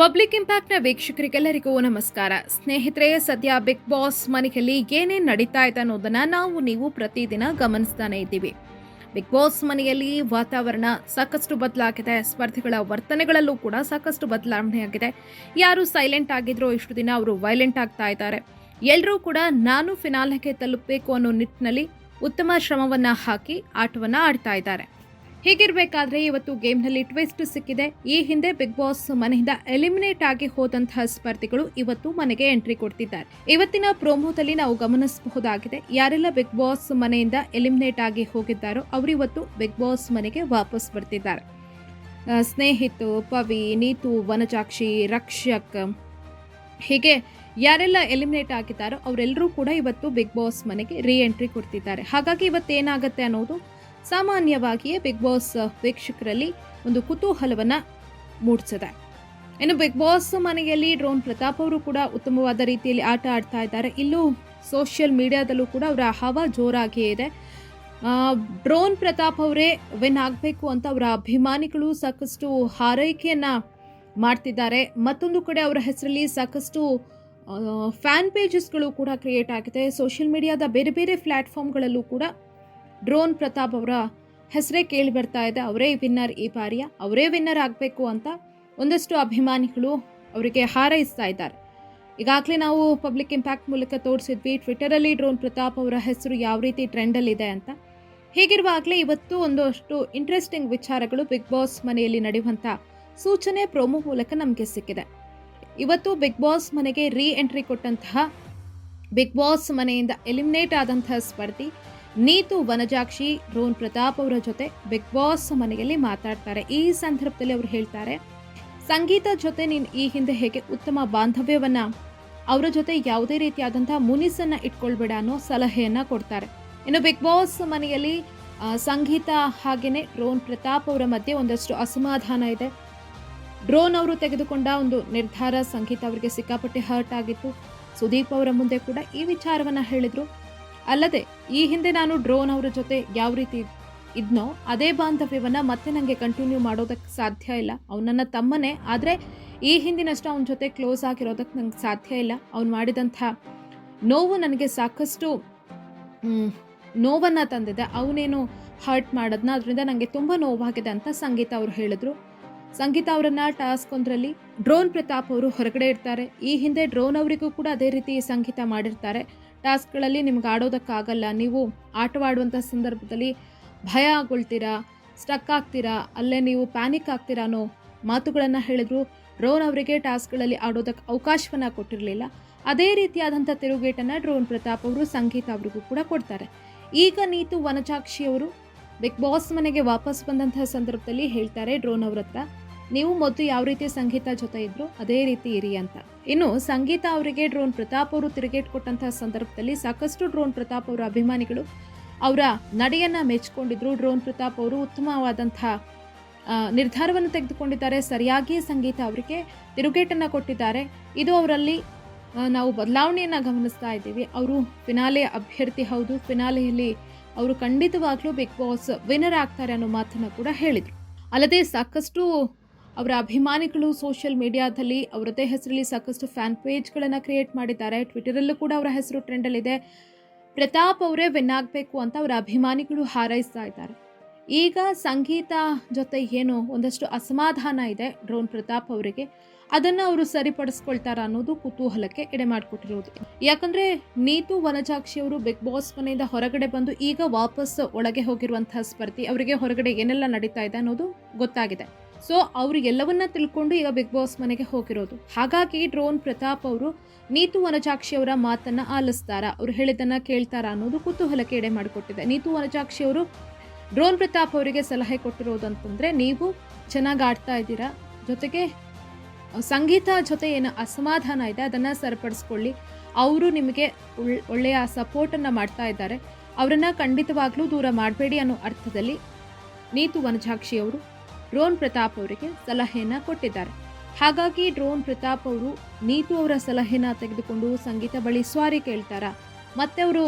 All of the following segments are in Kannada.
ಪಬ್ಲಿಕ್ ಇಂಪ್ಯಾಕ್ಟ್ನ ವೀಕ್ಷಕರಿಗೆಲ್ಲರಿಗೂ ನಮಸ್ಕಾರ. ಸ್ನೇಹಿತರೆ, ಸದ್ಯ ಬಿಗ್ ಬಾಸ್ ಮನೆಯಲ್ಲಿ ಏನೇನು ನಡೀತಾ ಇದೆ ಅನ್ನೋದನ್ನ ನಾವು, ನೀವು ಪ್ರತಿದಿನ ಗಮನಿಸ್ತಾನೆ ಇದ್ದೀವಿ. ಬಿಗ್ ಬಾಸ್ ಮನೆಯಲ್ಲಿ ವಾತಾವರಣ ಸಾಕಷ್ಟು ಬದಲಾಗಿದೆ. ಸ್ಪರ್ಧಿಗಳ ವರ್ತನೆಗಳಲ್ಲೂ ಕೂಡ ಸಾಕಷ್ಟು ಬದಲಾವಣೆಯಾಗಿದೆ. ಯಾರು ಸೈಲೆಂಟ್ ಆಗಿದ್ರೋ ಇಷ್ಟು ದಿನ ಅವರು ವೈಲೆಂಟ್ ಆಗ್ತಾ ಇದ್ದಾರೆ. ಎಲ್ಲರೂ ಕೂಡ ನಾನು ಫಿನಾಲೆಗೆ ತಲುಪಬೇಕು ಅನ್ನೋ ನಿಟ್ಟಿನಲ್ಲಿ ಉತ್ತಮ ಶ್ರಮವನ್ನ ಹಾಕಿ ಆಟವನ್ನ ಆಡ್ತಾ ಇದ್ದಾರೆ. ಹೀಗಿರಬೇಕಾದ್ರೆ ಇವತ್ತು ಗೇಮ್ನಲ್ಲಿ ಟ್ವಿಸ್ಟ್ ಸಿಕ್ಕಿದೆ. ಈ ಹಿಂದೆ ಬಿಗ್ ಬಾಸ್ ಮನೆಯಿಂದ ಎಲಿಮಿನೇಟ್ ಆಗಿ ಹೋದಂತಹ ಸ್ಪರ್ಧಿಗಳು ಇವತ್ತು ಮನೆಗೆ ಎಂಟ್ರಿ ಕೊಡ್ತಿದ್ದಾರೆ. ಇವತ್ತಿನ ಪ್ರೋಮೋದಲ್ಲಿ ನಾವು ಗಮನಿಸಬಹುದಾಗಿದೆ, ಯಾರೆಲ್ಲ ಬಿಗ್ ಬಾಸ್ ಮನೆಯಿಂದ ಎಲಿಮಿನೇಟ್ ಆಗಿ ಹೋಗಿದ್ದಾರೋ ಅವರು ಇವತ್ತು ಬಿಗ್ ಬಾಸ್ ಮನೆಗೆ ವಾಪಸ್ ಬರ್ತಿದ್ದಾರೆ. ಸ್ನೇಹಿತ್, ಪವಿ, ನೀತು, ವನಜಾಕ್ಷಿ, ರಕ್ಷಕ್, ಹೀಗೆ ಯಾರೆಲ್ಲ ಎಲಿಮಿನೇಟ್ ಆಗಿದ್ದಾರೋ ಅವರೆಲ್ಲರೂ ಕೂಡ ಇವತ್ತು ಬಿಗ್ ಬಾಸ್ ಮನೆಗೆ ರೀ ಎಂಟ್ರಿ ಕೊಡ್ತಿದ್ದಾರೆ. ಹಾಗಾಗಿ ಇವತ್ತೇನಾಗತ್ತೆ ಅನ್ನೋದು ಸಾಮಾನ್ಯವಾಗಿಯೇ ಬಿಗ್ ಬಾಸ್ ವೀಕ್ಷಕರಲ್ಲಿ ಒಂದು ಕುತೂಹಲವನ್ನ ಮೂಡಿಸಿದೆ. ಇನ್ನು ಬಿಗ್ ಬಾಸ್ ಮನೆಯಲ್ಲಿ ಡ್ರೋನ್ ಪ್ರತಾಪ್ ಅವರು ಕೂಡ ಉತ್ತಮವಾದ ರೀತಿಯಲ್ಲಿ ಆಟ ಆಡ್ತಾ ಇದ್ದಾರೆ. ಇಲ್ಲೂ ಸೋಷಿಯಲ್ ಮೀಡಿಯಾದಲ್ಲೂ ಕೂಡ ಅವರ ಹವಾ ಜೋರಾಗಿಯೇ ಇದೆ. ಡ್ರೋನ್ ಪ್ರತಾಪ್ ಅವರೇ ವಿನ್ ಆಗಬೇಕು ಅಂತ ಅವರ ಅಭಿಮಾನಿಗಳು ಸಾಕಷ್ಟು ಹಾರೈಕೆಯನ್ನು ಮಾಡ್ತಿದ್ದಾರೆ. ಮತ್ತೊಂದು ಕಡೆ ಅವರ ಹೆಸರಲ್ಲಿ ಸಾಕಷ್ಟು ಫ್ಯಾನ್ ಪೇಜಸ್ಗಳು ಕೂಡ ಕ್ರಿಯೇಟ್ ಆಗಿದೆ. ಸೋಷಿಯಲ್ ಮೀಡಿಯಾದ ಬೇರೆ ಬೇರೆ ಪ್ಲ್ಯಾಟ್ಫಾರ್ಮ್ಗಳಲ್ಲೂ ಕೂಡ ಡ್ರೋನ್ ಪ್ರತಾಪ್ ಅವರ ಹೆಸರೇ ಕೇಳಿ ಬರ್ತಾ ಇದೆ. ಅವರೇ ವಿನ್ನರ್ ಈ ಬಾರಿಯ. ಅವರೇ ವಿನ್ನರ್ ಆಗಬೇಕು ಅಂತ ಒಂದಷ್ಟು ಅಭಿಮಾನಿಗಳು ಅವರಿಗೆ ಹಾರೈಸ್ತಾ ಇದ್ದಾರೆ. ಈಗಾಗಲೇ ನಾವು ಪಬ್ಲಿಕ್ ಇಂಪ್ಯಾಕ್ಟ್ ಮೂಲಕ ತೋರಿಸಿದ್ವಿ ಟ್ವಿಟರಲ್ಲಿ ಡ್ರೋನ್ ಪ್ರತಾಪ್ ಅವರ ಹೆಸರು ಯಾವ ರೀತಿ ಟ್ರೆಂಡಲ್ಲಿದೆ ಅಂತ. ಹೀಗಿರುವಾಗಲೇ ಇವತ್ತು ಒಂದಷ್ಟು ಇಂಟ್ರೆಸ್ಟಿಂಗ್ ವಿಚಾರಗಳು ಬಿಗ್ ಬಾಸ್ ಮನೆಯಲ್ಲಿ ನಡೆಯುವಂಥ ಸೂಚನೆ ಪ್ರೋಮೋ ಮೂಲಕ ನಮಗೆ ಸಿಕ್ಕಿದೆ. ಇವತ್ತು ಬಿಗ್ ಬಾಸ್ ಮನೆಗೆ ರೀ ಎಂಟ್ರಿ ಕೊಟ್ಟಂತಹ ಬಿಗ್ ಬಾಸ್ ಮನೆಯಿಂದ ಎಲಿಮಿನೇಟ್ ಆದಂತಹ ಸ್ಪರ್ಧಿ ನೀತು ವನಜಾಕ್ಷಿ, ರೋನ್ ಪ್ರತಾಪ್ ಅವರ ಜೊತೆ ಬಿಗ್ ಬಾಸ್ ಮನೆಯಲ್ಲಿ ಮಾತಾಡ್ತಾರೆ. ಈ ಸಂದರ್ಭದಲ್ಲಿ ಅವರು ಹೇಳ್ತಾರೆ, ಸಂಗೀತ ಜೊತೆ ನೀನು ಈ ಹಿಂದೆ ಹೇಗೆ ಉತ್ತಮ ಬಾಂಧವ್ಯವನ್ನು, ಅವರ ಜೊತೆ ಯಾವುದೇ ರೀತಿಯಾದಂಥ ಮುನಿಸನ್ನ ಇಟ್ಕೊಳ್ಬೇಡ ಅನ್ನೋ ಸಲಹೆಯನ್ನ ಕೊಡ್ತಾರೆ. ಇನ್ನು ಬಿಗ್ ಬಾಸ್ ಮನೆಯಲ್ಲಿ ಸಂಗೀತ ಹಾಗೆಯೇ ಡ್ರೋನ್ ಪ್ರತಾಪ್ ಅವರ ಮಧ್ಯೆ ಒಂದಷ್ಟು ಅಸಮಾಧಾನ ಇದೆ. ಡ್ರೋನ್ ಅವರು ತೆಗೆದುಕೊಂಡ ಒಂದು ನಿರ್ಧಾರ ಸಂಗೀತ ಅವರಿಗೆ ಸಿಕ್ಕಾಪಟ್ಟೆ ಹರ್ಟ್ ಆಗಿತ್ತು. ಸುದೀಪ್ ಅವರ ಮುಂದೆ ಕೂಡ ಈ ವಿಚಾರವನ್ನ ಹೇಳಿದ್ರು. ಅಲ್ಲದೆ, ಈ ಹಿಂದೆ ನಾನು ಡ್ರೋನ್ ಅವರ ಜೊತೆ ಯಾವ ರೀತಿ ಇದ್ನೋ ಅದೇ ಬಾಂಧವ್ಯವನ್ನ ಮತ್ತೆ ನನಗೆ ಕಂಟಿನ್ಯೂ ಮಾಡೋದಕ್ಕೆ ಸಾಧ್ಯ ಇಲ್ಲ. ಅವ್ನು ನನ್ನ ತಮ್ಮನೇ, ಆದರೆ ಈ ಹಿಂದಿನಷ್ಟು ಅವನ ಜೊತೆ ಕ್ಲೋಸ್ ಆಗಿರೋದಕ್ಕೆ ನಂಗೆ ಸಾಧ್ಯ ಇಲ್ಲ. ಅವ್ನು ಮಾಡಿದಂಥ ನೋವು ನನಗೆ ಸಾಕಷ್ಟು ನೋವನ್ನು ನೋವನ್ನ ತಂದಿದೆ. ಅವನೇನು ಹರ್ಟ್ ಮಾಡೋದನ್ನ ಅದರಿಂದ ನನಗೆ ತುಂಬ ನೋವಾಗಿದೆ ಅಂತ ಸಂಗೀತ ಅವರು ಹೇಳಿದ್ರು. ಸಂಗೀತ ಅವರನ್ನು ಟಾಸ್ಕ್ ಒಂದರಲ್ಲಿ ಡ್ರೋನ್ ಪ್ರತಾಪ್ ಅವರು ಹೊರಗಡೆ ಇರ್ತಾರೆ. ಈ ಹಿಂದೆ ಡ್ರೋನ್ ಅವರಿಗೂ ಕೂಡ ಅದೇ ರೀತಿ ಸಂಗೀತ ಮಾಡಿರ್ತಾರೆ. ಟಾಸ್ಕ್ಗಳಲ್ಲಿ ನಿಮ್ಗೆ ಆಡೋದಕ್ಕಾಗಲ್ಲ, ನೀವು ಆಟವಾಡುವಂಥ ಸಂದರ್ಭದಲ್ಲಿ ಭಯ ಆಗೊಳ್ತೀರಾ ಸ್ಟಕ್ ಆಗ್ತೀರಾ, ಅಲ್ಲೇ ನೀವು ಪ್ಯಾನಿಕ್ ಆಗ್ತೀರಾ ಮಾತುಗಳನ್ನು ಹೇಳಿದ್ರು. ಡ್ರೋನ್ ಅವರಿಗೆ ಟಾಸ್ಕ್ಗಳಲ್ಲಿ ಆಡೋದಕ್ಕೆ ಅವಕಾಶವನ್ನು ಕೊಟ್ಟಿರಲಿಲ್ಲ. ಅದೇ ರೀತಿಯಾದಂಥ ತಿರುಗೇಟನ್ನು ಡ್ರೋನ್ ಪ್ರತಾಪ್ ಅವರು, ಸಂಗೀತ ಅವರಿಗೂ ಕೂಡ ಕೊಡ್ತಾರೆ. ಈಗ ನೀತು ವನಜಾಕ್ಷಿ ಅವರು ಬಿಗ್ ಬಾಸ್ ಮನೆಗೆ ವಾಪಸ್ ಬಂದಂತಹ ಸಂದರ್ಭದಲ್ಲಿ ಹೇಳ್ತಾರೆ ಡ್ರೋನ್ ಅವ್ರ ಹತ್ರ ನೀವು ಮೊದಲು ಯಾವ ರೀತಿ ಸಂಗೀತ ಜೊತೆ ಇದ್ರು ಅದೇ ರೀತಿ ಇರಿ ಅಂತ. ಇನ್ನು ಸಂಗೀತ ಅವರಿಗೆ ಡ್ರೋನ್ ಪ್ರತಾಪ್ ಅವರು ತಿರುಗೇಟ್ ಕೊಟ್ಟಂತಹ ಸಂದರ್ಭದಲ್ಲಿ ಸಾಕಷ್ಟು ಡ್ರೋನ್ ಪ್ರತಾಪ್ ಅವರ ಅಭಿಮಾನಿಗಳು ಅವರ ನಡೆಯನ್ನ ಮೆಚ್ಚಿಕೊಂಡಿದ್ರು ಡ್ರೋನ್ ಪ್ರತಾಪ್ ಅವರು ಉತ್ತಮವಾದಂತಹ ನಿರ್ಧಾರವನ್ನು ತೆಗೆದುಕೊಂಡಿದ್ದಾರೆ. ಸರಿಯಾಗಿ ಸಂಗೀತ ಅವರಿಗೆ ತಿರುಗೇಟನ್ನು ಕೊಟ್ಟಿದ್ದಾರೆ. ಇದು ಅವರಲ್ಲಿ ನಾವು ಬದಲಾವಣೆಯನ್ನು ಗಮನಿಸ್ತಾ ಇದ್ದೀವಿ. ಅವರು ಫಿನಾಲೆ ಅಭ್ಯರ್ಥಿ ಹೌದು. ಫಿನಾಲೆಯಲ್ಲಿ ಅವರು ಖಂಡಿತವಾಗ್ಲೂ ಬಿಗ್ ಬಾಸ್ ವಿನ್ನರ್ ಆಗ್ತಾರೆ ಅನ್ನೋ ಮಾತನ್ನು ಕೂಡ ಹೇಳಿದರು. ಅಲ್ಲದೆ ಸಾಕಷ್ಟು ಅವರ ಅಭಿಮಾನಿಗಳು ಸೋಷಿಯಲ್ ಮೀಡಿಯಾದಲ್ಲಿ ಅವರದೇ ಹೆಸರಲ್ಲಿ ಸಾಕಷ್ಟು ಫ್ಯಾನ್ ಪೇಜ್ಗಳನ್ನು ಕ್ರಿಯೇಟ್ ಮಾಡಿದ್ದಾರೆ. ಟ್ವಿಟರಲ್ಲೂ ಕೂಡ ಅವರ ಹೆಸರು ಟ್ರೆಂಡಲ್ಲಿದೆ ಪ್ರತಾಪ್ ಅವರೇ ವಿನ್ ಆಗಬೇಕು ಅಂತ ಅವರ ಅಭಿಮಾನಿಗಳು ಹಾರೈಸ್ತಾ ಇದ್ದಾರೆ. ಈಗ ಸಂಗೀತ ಜೊತೆ ಏನು ಒಂದಷ್ಟು ಅಸಮಾಧಾನ ಇದೆ ಡ್ರೋನ್ ಪ್ರತಾಪ್ ಅವರಿಗೆ. ಅದನ್ನು ಅವರು ಸರಿಪಡಿಸ್ಕೊಳ್ತಾರ ಅನ್ನೋದು ಕುತೂಹಲಕ್ಕೆ ಎಡೆ ಮಾಡಿಕೊಟ್ಟಿರೋದು. ಯಾಕಂದರೆ ನೀತು ವನಜಾಕ್ಷಿ ಅವರು ಬಿಗ್ ಬಾಸ್ ಮನೆಯಿಂದ ಹೊರಗಡೆ ಬಂದು ಈಗ ವಾಪಸ್ ಒಳಗೆ ಹೋಗಿರುವಂತಹ ಸ್ಪರ್ಧಿ ಅವರಿಗೆ ಹೊರಗಡೆ ಏನೆಲ್ಲ ನಡೀತಾ ಇದೆ ಅನ್ನೋದು ಗೊತ್ತಾಗಿದೆ. ಸೊ ಅವರು ತಿಳ್ಕೊಂಡು ಈಗ ಬಿಗ್ ಬಾಸ್ ಮನೆಗೆ ಹೋಗಿರೋದು. ಹಾಗಾಗಿ ಡ್ರೋನ್ ಪ್ರತಾಪ್ ಅವರು ನೀತು ವನಜಾಕ್ಷಿ ಅವರ ಮಾತನ್ನ ಆಲಿಸ್ತಾರ. ಅವ್ರು ಹೇಳಿದ್ದನ್ನ ಕೇಳ್ತಾರ ಅನ್ನೋದು ಕುತೂಹಲಕ್ಕೆ ಎಡೆ ಮಾಡಿಕೊಟ್ಟಿದೆ. ನೀತು ವನಜಾಕ್ಷಿ ಅವರು ಡ್ರೋನ್ ಪ್ರತಾಪ್ ಅವರಿಗೆ ಸಲಹೆ ಕೊಟ್ಟಿರೋದು ಅಂತಂದ್ರೆ ನೀವು ಚೆನ್ನಾಗಿ ಆಡ್ತಾ ಇದ್ದೀರಾ, ಜೊತೆಗೆ ಸಂಗೀತ ಜೊತೆ ಏನು ಅಸಮಾಧಾನ ಇದೆ, ಅದನ್ನು ಸರಿಪಡಿಸ್ಕೊಳ್ಳಿ. ಅವರು ನಿಮಗೆ ಒಳ್- ಒಳ್ಳೆಯ ಸಪೋರ್ಟನ್ನು ಮಾಡ್ತಾ ಇದ್ದಾರೆ. ಅವರನ್ನು ಖಂಡಿತವಾಗ್ಲೂ ದೂರ ಮಾಡಬೇಡಿ ಅನ್ನೋ ಅರ್ಥದಲ್ಲಿ ನೀತು ವನಜಾಕ್ಷಿ ಅವರು ಡ್ರೋನ್ ಪ್ರತಾಪ್ ಅವರಿಗೆ ಸಲಹೆಯನ್ನ ಕೊಟ್ಟಿದ್ದಾರೆ. ಹಾಗಾಗಿ ಡ್ರೋನ್ ಪ್ರತಾಪ್ ಅವರು, ನೀತು ಅವರ ಸಲಹೆನ ತೆಗೆದುಕೊಂಡು ಸಂಗೀತ ಬಳಿ ಸ್ವಾರಿ ಕೇಳ್ತಾರ? ಮತ್ತೆ ಅವರು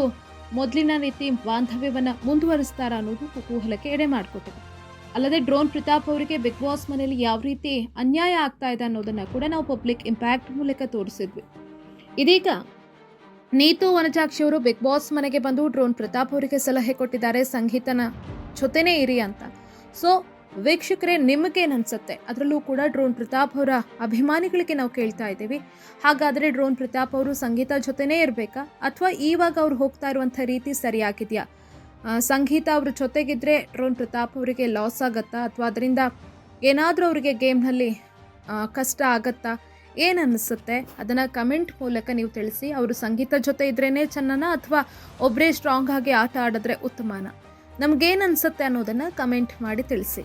ಮೊದಲಿನ ರೀತಿ ಬಾಂಧವ್ಯವನ್ನು ಮುಂದುವರಿಸ್ತಾರ ಅನ್ನೋದು ಕುತೂಹಲಕ್ಕೆ ಎಡೆ ಮಾಡಿಕೊಟ್ಟಿದೆ ಅಲ್ಲದೆ ಡ್ರೋನ್ ಪ್ರತಾಪ್ ಅವರಿಗೆ ಬಿಗ್ ಬಾಸ್ ಮನೆಯಲ್ಲಿ ಯಾವ ರೀತಿ ಅನ್ಯಾಯ ಆಗ್ತಾ ಇದೆ ಅನ್ನೋದನ್ನ ಕೂಡ ನಾವು ಪಬ್ಲಿಕ್ ಇಂಪ್ಯಾಕ್ಟ್ ಮೂಲಕ ತೋರಿಸಿದ್ವಿ. ಇದೀಗ ನೀತು ವನಜಾಕ್ಷಿ ಅವರು ಬಿಗ್ ಬಾಸ್ ಮನೆಗೆ ಬಂದು ಡ್ರೋನ್ ಪ್ರತಾಪ್ ಅವರಿಗೆ ಸಲಹೆ ಕೊಟ್ಟಿದ್ದಾರೆ. ಸಂಗೀತನ ಜೊತೆನೇ ಇರಿ ಅಂತ. ಸೊ ವೀಕ್ಷಕರೇ ನಿಮಗೇನು ಅನ್ಸುತ್ತೆ ಅದರಲ್ಲೂ ಕೂಡ ಡ್ರೋನ್ ಪ್ರತಾಪ್ ಅವರ ಅಭಿಮಾನಿಗಳಿಗೆ ನಾವು ಕೇಳ್ತಾ ಇದ್ದೀವಿ. ಹಾಗಾದರೆ ಡ್ರೋನ್ ಪ್ರತಾಪ್ ಅವರು ಸಂಗೀತ ಜೊತೆನೇ ಇರಬೇಕಾ? ಅಥವಾ ಈವಾಗ ಅವ್ರು ಹೋಗ್ತಾ ಇರುವಂಥ ರೀತಿ ಸರಿಯಾಗಿದೆಯಾ? ಸಂಗೀತ ಅವ್ರ ಜೊತೆಗಿದ್ರೆ ಡ್ರೋನ್ ಪ್ರತಾಪ್ ಅವರಿಗೆ ಲಾಸ್ ಆಗತ್ತಾ? ಅಥವಾ ಅದರಿಂದ ಏನಾದರೂ ಅವರಿಗೆ ಗೇಮ್ನಲ್ಲಿ ಕಷ್ಟ ಆಗತ್ತಾ? ಏನು ಅನ್ನಿಸುತ್ತೆ ಅದನ್ನು ಕಮೆಂಟ್ ಮೂಲಕ ನೀವು ತಿಳಿಸಿ. ಅವರು ಸಂಗೀತ ಜೊತೆ ಇದ್ರೇ ಚೆನ್ನನ ಅಥವಾ ಒಬ್ಬರೇ ಸ್ಟ್ರಾಂಗ್ ಆಗಿ ಆಟ ಆಡಿದ್ರೆ ಉತ್ತಮನ? ನಮಗೇನು ಅನಿಸುತ್ತೆ ಅನ್ನೋದನ್ನು ಕಮೆಂಟ್ ಮಾಡಿ ತಿಳಿಸಿ.